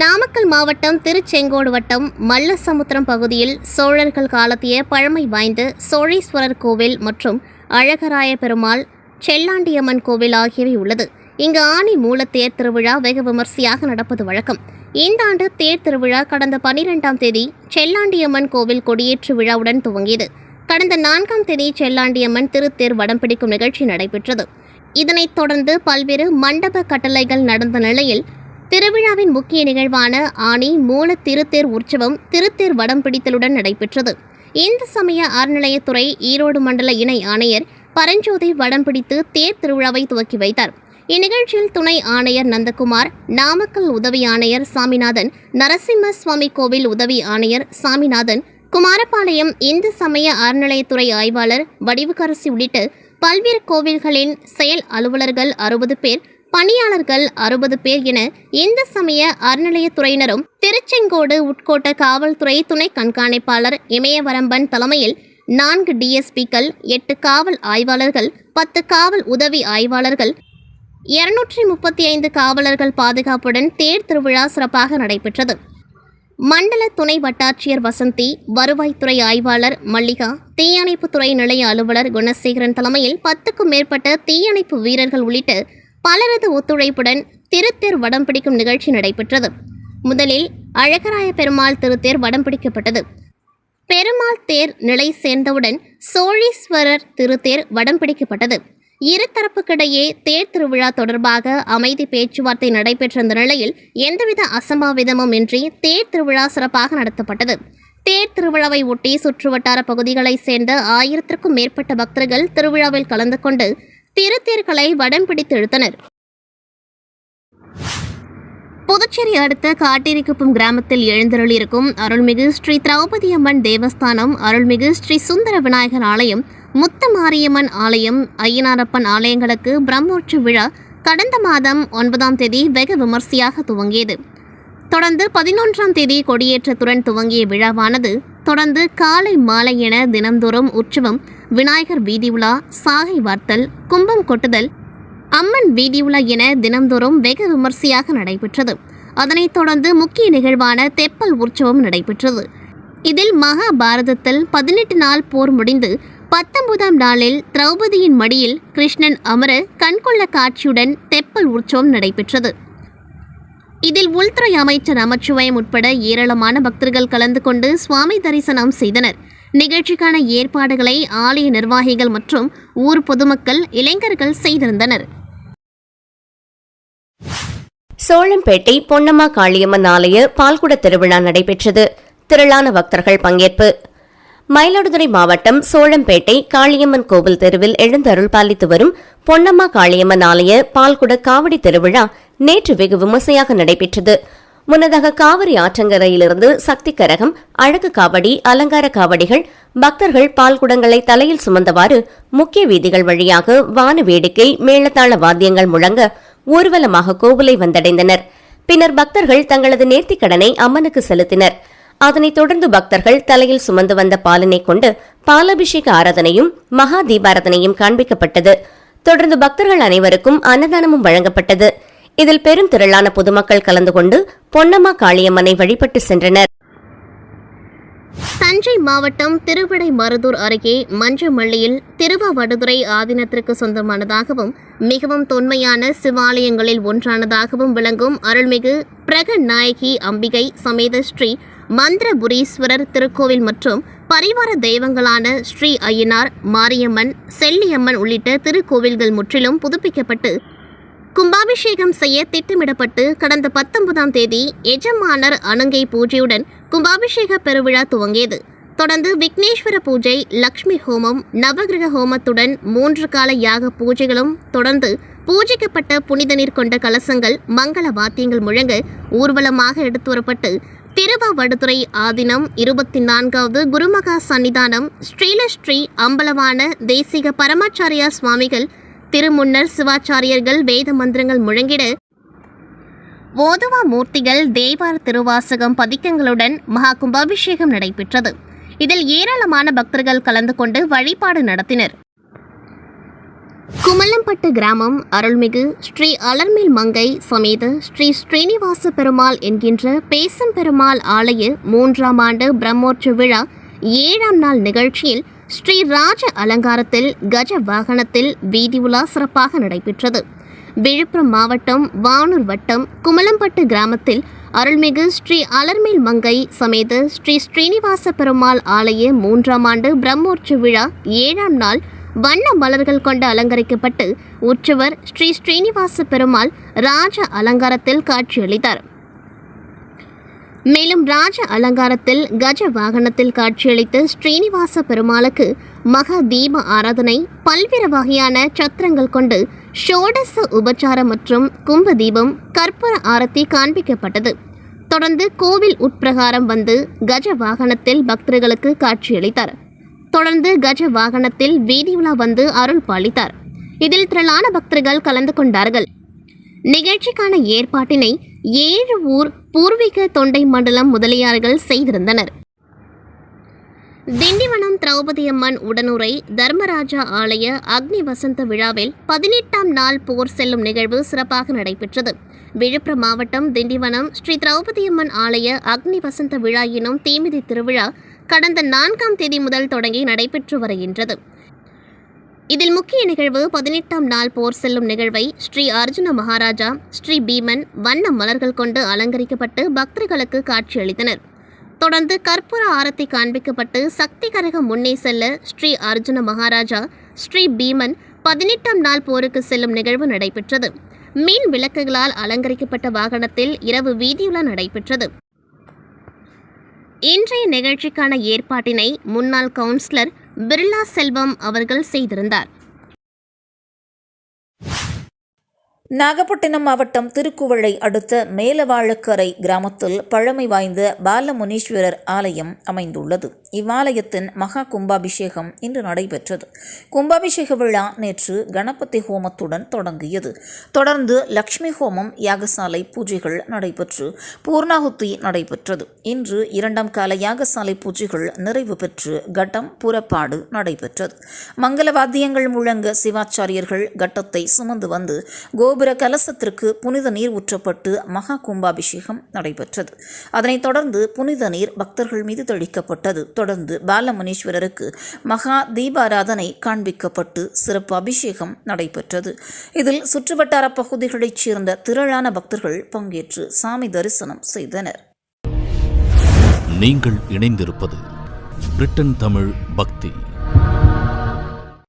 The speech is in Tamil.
நாமக்கல் மாவட்டம் திருச்செங்கோடு வட்டம் மல்லசமுத்திரம் பகுதியில் சோழர்கள் காலத்திய பழமை வாய்ந்த சோழீஸ்வரர் கோவில் மற்றும் அழகராய பெருமாள் செல்லாண்டியம்மன் கோவில் ஆகியவை உள்ளது. இங்கு ஆணி மூல தேர் திருவிழா வெகு விமர்சையாக நடப்பது வழக்கம். இந்த ஆண்டு தேர் திருவிழா கடந்த பனிரெண்டாம் தேதி செல்லாண்டியம்மன் கோவில் கொடியேற்று விழாவுடன் துவங்கியது. கடந்த நான்காம் தேதி செல்லாண்டியம்மன் திருத்தேர் வடம் பிடிக்கும் நிகழ்ச்சி நடைபெற்றது. இதனைத் தொடர்ந்து பல்வேறு மண்டப கட்டளைகள் நடந்த நிலையில் திருவிழாவின் முக்கிய நிகழ்வான ஆணி மூல திருத்தேர் உற்சவம் திருத்தேர் வடம் பிடித்தலுடன் நடைபெற்றது. இந்து சமய அறநிலையத்துறை ஈரோடு மண்டல இணை ஆணையர் பரஞ்சோதி வடம் பிடித்து தேர் திருவிழாவை துவக்கி வைத்தார். இந்நிகழ்ச்சியில் துணை ஆணையர் நந்தகுமார் நாமக்கல் உதவி ஆணையர் சாமிநாதன் நரசிம்ம சுவாமி கோவில் உதவி ஆணையர் சாமிநாதன் குமாரபாளையம் இந்து சமய அறநிலையத்துறை ஆய்வாளர் வடிவுக்கரசி உள்ளிட்ட பல்வேறு கோவில்களின் செயல் அலுவலர்கள் அறுபது பேர் பணியாளர்கள் அறுபது பேர் என இந்து சமய அறநிலையத்துறையினரும் திருச்செங்கோடு உட்கோட்ட காவல்துறை துணை கண்காணிப்பாளர் இமயவரம்பன் தலைமையில் நான்கு டிஎஸ்பிக்கள் எட்டு காவல் ஆய்வாளர்கள் பத்து காவல் உதவி ஆய்வாளர்கள் இருநூற்றி முப்பத்தி ஐந்து காவலர்கள் பாதுகாப்புடன் தேர் திருவிழா சிறப்பாக நடைபெற்றது. மண்டல துணை வட்டாட்சியர் வசந்தி வருவாய்த்துறை ஆய்வாளர் மல்லிகா தீயணைப்புத்துறை நிலைய அலுவலர் குணசேகரன் தலைமையில் பத்துக்கும் மேற்பட்ட தீயணைப்பு வீரர்கள் உள்ளிட்ட பலரது ஒத்துழைப்புடன் திருத்தேர் வடம் பிடிக்கும் நிகழ்ச்சி நடைபெற்றது. முதலில் அழகராய பெருமாள் திருத்தேர் வடம் பிடிக்கப்பட்டது. பெருமாள் தேர் நிலை சேர்ந்தவுடன் சோழீஸ்வரர் திருத்தேர் வடம் பிடிக்கப்பட்டது. இருதரப்புக்கிடையே தேர் திருவிழா தொடர்பாக அமைதி பேச்சுவார்த்தை நடைபெற்ற இந்த நிலையில் எந்தவித அசம்பாவிதமும் இன்றி தேர் திருவிழா சிறப்பாக நடத்தப்பட்டது. தேர் திருவிழாவை ஒட்டி சுற்றுவட்டார பகுதிகளைச் சேர்ந்த ஆயிரத்திற்கும் மேற்பட்ட பக்தர்கள் திருவிழாவில் கலந்து கொண்டு திருத்தீர்களை வடம் பிடித்து இழுத்தனர். புதுச்சேரி அடுத்த காட்டேரிக்குப்பம் கிராமத்தில் எழுந்தருளியிருக்கும் அருள்மிகு ஸ்ரீ திரௌபதி அம்மன் தேவஸ்தானம் அருள்மிகு ஸ்ரீ சுந்தர விநாயகர் ஆலயம் முத்த மாரியம்மன் ஆலயம் ஐயனாரப்பன் ஆலயங்களுக்கு பிரம்மோற்சவ விழா கடந்த மாதம் ஒன்பதாம் தேதி வெகு விமர்சையாக துவங்கியது. தொடர்ந்து பதினொன்றாம் தேதி கொடியேற்றத்துடன் துவங்கிய விழாவானது தொடர்ந்து காலை மாலை என தினந்தோறும் உற்சவம் விநாயகர் வீதி உலா சாகை வார்த்தல் கும்பம் கொட்டுதல் அம்மன் வீதி உலா என தினந்தோறும் வெகு விமர்சையாக நடைபெற்றது. அதனைத் தொடர்ந்து முக்கிய நிகழ்வான தெப்பல் உற்சவம் நடைபெற்றது. இதில் மகாபாரதத்தில் பதினெட்டு நாள் போர் முடிந்து பத்தொன்பதாம் நாளில் திரௌபதியின் மடியில் கிருஷ்ணன் அமர கண்கொள்ள காட்சியுடன் தெப்பல் உற்சவம் நடைபெற்றது. இதில் உள்துறை அமைச்சர் நமச்சிவாயம் உட்பட ஏராளமான பக்தர்கள் கலந்து கொண்டு சுவாமி தரிசனம் செய்தனர். நிகழ்ச்சிக்கான ஏற்பாடுகளை ஆலய நிர்வாகிகள் மற்றும் ஊர் பொதுமக்கள் இளைஞர்கள் செய்திருந்தனர். சோழம்பேட்டை பொன்னம்மா காளியம்மன் ஆலய பால்குட திருவிழா நடைபெற்றது. திரளான பக்தர்கள் பங்கேற்பு. மயிலாடுதுறை மாவட்டம் சோழம்பேட்டை காளியம்மன் கோவில் தெருவில் எழுந்தருள் பாலித்து வரும் பொன்னம்மா காளியம்மன் ஆலய பால்குட காவடி திருவிழா நேற்று வெகு விமர்சையாக நடைபெற்றது. முன்னதாக காவிரி ஆற்றங்கரையிலிருந்து சக்தி கரகம் அழகு காவடி அலங்கார காவடிகள் பக்தர்கள் பால்குடங்களை தலையில் சுமந்தவாறு முக்கிய வீதிகள் வழியாக வான வேடிக்கை மேளதாள வாத்தியங்கள் முழங்க ஊர்வலமாக கோவிலை வந்தடைந்தனர். பின்னர் பக்தர்கள் தங்களது நேர்த்திக் கடனை அம்மனுக்கு செலுத்தினர். அதனைத் தொடர்ந்து பக்தர்கள் தலையில் சுமந்து வந்த பாலனை கொண்டு பாலாபிஷேக ஆராதனையும் மகா தீபாராதனையும் காண்பிக்கப்பட்டது. தொடர்ந்து பக்தர்கள் அனைவருக்கும் அன்னதானமும் வழங்கப்பட்டது. இதில் பெரும் திரளான பொதுமக்கள் கலந்து கொண்டு பொன்னம்மா காளியம்மனை வழிபட்டு சென்றனர். தஞ்சை மாவட்டம் திருவிடை மருதூர் அருகே மஞ்சமல்லியில் திருவாவடுதுறை ஆதீனத்திற்கு சொந்தமானதாகவும் மிகவும் தொன்மையான சிவாலயங்களில் ஒன்றானதாகவும் விளங்கும் அருள்மிகு பிரகநாயகி அம்பிகை சமேத ஸ்ரீ மந்திரபுரீஸ்வரர் திருக்கோவில் மற்றும் பரிவார தெய்வங்களான ஸ்ரீ ஐயனார் மாரியம்மன் செல்லியம்மன் உள்ளிட்ட திருக்கோவில்கள் முற்றிலும் புதுப்பிக்கப்பட்டு கும்பாபிஷேகம் செய்ய திட்டமிடப்பட்டு கடந்த பத்தொன்பதாம் தேதி எஜமானர் அணுங்கை பூஜையுடன் கும்பாபிஷேக பெருவிழா துவங்கியது. தொடர்ந்து விக்னேஸ்வர பூஜை லக்ஷ்மி ஹோமம் நவகிரக ஹோமத்துடன் மூன்று கால யாக பூஜைகளும் தொடர்ந்து பூஜிக்கப்பட்ட புனித நீர் கொண்ட கலசங்கள் மங்கள வாத்தியங்கள் முழங்க ஊர்வலமாக எடுத்து வரப்பட்டு திருவாவடுதுறை ஆதினம் இருபத்தி நான்காவது குருமகா சன்னிதானம் ஸ்ரீலஸ்ரீ அம்பலவான தேசிக பரமாச்சாரியா சுவாமிகள் திருமுன்னர் சிவாச்சாரியர்கள் வேத மந்திரங்கள் முழங்கிட ஓதுவா மூர்த்திகள் தேவார திருவாசகம் பதிக்கங்களுடன் மகா கும்பாபிஷேகம் நடைபெற்றது. இதில் ஏராளமான பக்தர்கள் கலந்து கொண்டு வழிபாடு நடத்தினர். குமலம்பட்டு கிராமம் அருள்மிகு ஸ்ரீ அலர்மேல் மங்கை சமேத ஸ்ரீ ஸ்ரீனிவாச பெருமாள் என்கின்ற பேசம் பெருமாள் ஆலய மூன்றாம் ஆண்டு பிரம்மோற்சவ விழா ஏழாம் நாள் நிகழ்ச்சியில் ஸ்ரீ ராஜ அலங்காரத்தில் கஜ வாகனத்தில் வீதி உலா சிறப்பாக நடைபெற்றது. விழுப்புரம் மாவட்டம் வானூர் வட்டம் குமலம்பட்டு கிராமத்தில் அருள்மிகு ஸ்ரீ அலர்மேல் மங்கை சமேத ஸ்ரீ ஸ்ரீனிவாச பெருமாள் ஆலய மூன்றாம் ஆண்டு பிரம்மோற்சவ விழா ஏழாம் நாள் வண்ண மலர்கள் கொண்டு அலங்கரிக்கப்பட்டு உற்சவர் ஸ்ரீ ஸ்ரீனிவாச பெருமாள் ராஜ அலங்காரத்தில் காட்சியளித்தார். மேலும் ராஜ அலங்காரத்தில் கஜ வாகனத்தில் காட்சியளித்த ஸ்ரீனிவாச பெருமாளுக்கு மகா தீப ஆராதனை பல்வேறு வகையான சத்திரங்கள் கொண்டு ஷோடச உபச்சாரம் மற்றும் கும்ப தீபம் கற்பூர ஆரத்தி காண்பிக்கப்பட்டது. தொடர்ந்து கோவில் உட்பிரகாரம் வந்து கஜ வாகனத்தில் பக்தர்களுக்கு காட்சியளித்தார். தொடர்ந்து கஜ வாகனத்தில் வீதி உலா வந்து அருள் பாலித்தார். இதில் திரளான பக்தர்கள் கலந்து கொண்டார்கள். நிகழ்ச்சிக்கான ஏற்பாட்டினை ஏழு ஊர் பூர்வீக தொண்டை மண்டலம் முதலியார்கள் செய்திருந்தனர். திண்டிவனம் திரௌபதி அம்மன் உடனுரை தர்மராஜா ஆலய அக்னி வசந்த விழாவில் பதினெட்டாம் நாள் போர் செல்லும் நிகழ்வு சிறப்பாக நடைபெற்றது. விழுப்புரம் மாவட்டம் திண்டிவனம் ஸ்ரீ திரௌபதி அம்மன் ஆலய அக்னி வசந்த விழா எனும் தீமிதி திருவிழா கடந்த நான்காம் தேதி முதல் தொடங்கி நடைபெற்று வருகின்றது. இதில் முக்கிய நிகழ்வு பதினெட்டாம் நாள் போர் செல்லும் நிகழ்வை ஸ்ரீ அர்ஜுன மகாராஜா ஸ்ரீ பீமன் வண்ண மலர்கள் கொண்டு அலங்கரிக்கப்பட்டு பக்தர்களுக்கு காட்சியளித்தனர். தொடர்ந்து கற்பூர ஆரத்தி காண்பிக்கப்பட்டு சக்தி கரகம் முன்னே செல்ல ஸ்ரீ அர்ஜுன மகாராஜா ஸ்ரீ பீமன் பதினெட்டாம் நாள் போருக்கு செல்லும் நிகழ்வு நடைபெற்றது. மீன் விளக்குகளால் அலங்கரிக்கப்பட்ட வாகனத்தில் இரவு வீதியுலா நடைபெற்றது. இன்றைய நிகழ்ச்சிக்கான ஏற்பாட்டினை முன்னாள் கவுன்சிலர் பிர்லா செல்வம் அவர்கள் செய்திருந்தார். நாகப்பட்டினம் மாவட்டம் திருக்குவளை அடுத்த மேலவாழக்கரை கிராமத்தில் பழமை வாய்ந்த பாலமுனீஸ்வரர் ஆலயம் அமைந்துள்ளது. இவ்வாலயத்தின் மகா கும்பாபிஷேகம் இன்று நடைபெற்றது. கும்பாபிஷேக விழா நேற்று கணபதி ஹோமத்துடன் தொடங்கியது. தொடர்ந்து லக்ஷ்மி ஹோமம் யாகசாலை பூஜைகள் நடைபெற்று பூர்ணாகுத்தி நடைபெற்றது. இன்று இரண்டாம் கால யாகசாலை பூஜைகள் நிறைவு பெற்று கட்டம் புறப்பாடு நடைபெற்றது. மங்கள வாத்தியங்கள் முழங்க சிவாச்சாரியர்கள் கட்டத்தை சுமந்து வந்து கோபுர கலசத்திற்கு புனித நீர் ஊற்றப்பட்டு மகா கும்பாபிஷேகம் நடைபெற்றது. அதனைத் தொடர்ந்து புனித நீர் பக்தர்கள் மீது தெளிக்கப்பட்டது. தொடர்ந்து பாலமுனீஸ்வரருக்கு மகா தீபாராதனை காண்பிக்கப்பட்டு சிறப்பு அபிஷேகம் நடைபெற்றது. இதில் சுற்றுவட்டார பகுதிகளைச் சேர்ந்த திரளான பக்தர்கள் பங்கேற்று சாமி தரிசனம் செய்தனர். நீங்கள் இணைந்திருப்பது பிரிட்டன் தமிழ் பக்தி.